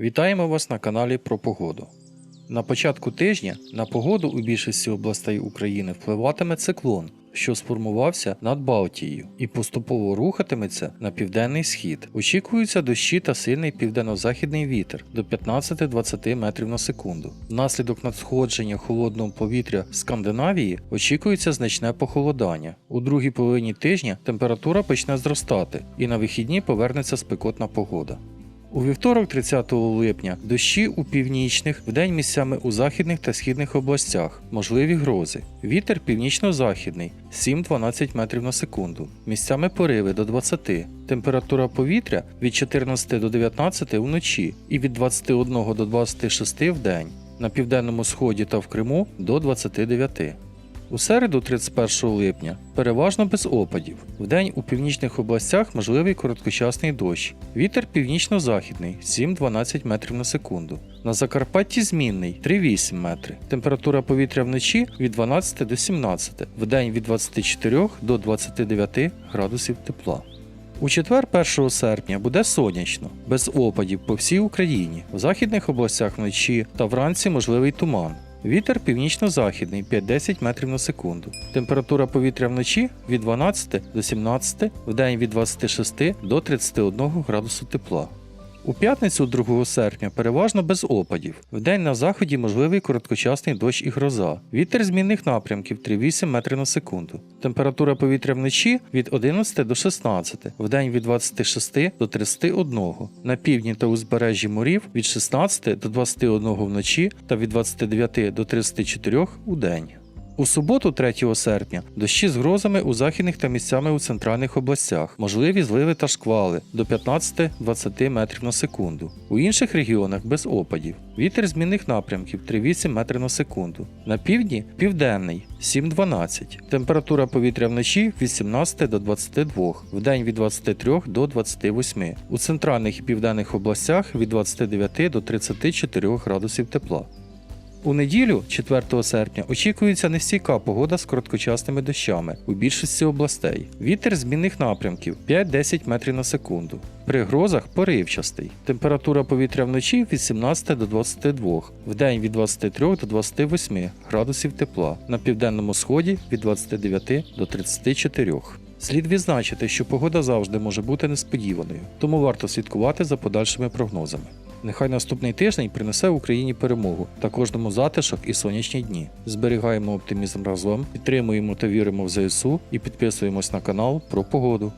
Вітаємо вас на каналі про погоду. На початку тижня на погоду у більшості областей України впливатиме циклон, що сформувався над Балтією і поступово рухатиметься на південний схід. Очікуються дощі та сильний південно-західний вітер до 15-20 метрів на секунду. Внаслідок надсходження холодного повітря з Скандинавії очікується значне похолодання. У другій половині тижня температура почне зростати, і на вихідні повернеться спекотна погода. У вівторок, 30 липня, дощі у північних, вдень місцями у західних та східних областях, можливі грози. Вітер північно-західний 7-12 метрів на секунду, місцями пориви до 20. Температура повітря від 14 до 19 вночі і від 21 до 26 в день. На південному сході та в Криму до 29. У середу, 31 липня, переважно без опадів. Вдень у північних областях можливий короткочасний дощ. Вітер північно-західний 7-12 метрів на секунду. На Закарпатті змінний 3-8 метри. Температура повітря вночі від 12 до 17, вдень від 24 до 29 градусів тепла. У четвер, 1 серпня, буде сонячно, без опадів по всій Україні. В західних областях вночі та вранці можливий туман. Вітер північно-західний 5-10 метрів на секунду. Температура повітря вночі від 12 до 17, вдень від 26 до 31 градусу тепла. У п'ятницю 2 серпня переважно без опадів. Вдень на заході можливий короткочасний дощ і гроза. Вітер змінних напрямків 3,8 метрів на секунду. Температура повітря вночі від 11 до 16, вдень від 26 до 31. На півдні та узбережжі морів від 16 до 21 вночі та від 29 до 34 у день. У суботу, 3 серпня, дощі з грозами у західних та місцями у центральних областях, можливі зливи та шквали до 15-20 метрів на секунду. У інших регіонах без опадів. Вітер змінних напрямків 3,8 метрів на секунду. На півдні південний 7-12. Температура повітря вночі від 17 до 22, вдень від 23 до 28. У центральних і південних областях від 29 до 34 градусів тепла. У неділю, 4 серпня, очікується нестійка погода з короткочасними дощами у більшості областей. Вітер змінних напрямків 5-10 метрів на секунду. При грозах поривчастий. Температура повітря вночі від 17 до 22, вдень від 23 до 28 градусів тепла, на південному сході від 29 до 34. Слід відзначити, що погода завжди може бути несподіваною, тому варто слідкувати за подальшими прогнозами. Нехай наступний тиждень принесе Україні перемогу та кожному затишок і сонячні дні. Зберігаємо оптимізм разом, підтримуємо та віримо в ЗСУ і підписуємось на канал про погоду.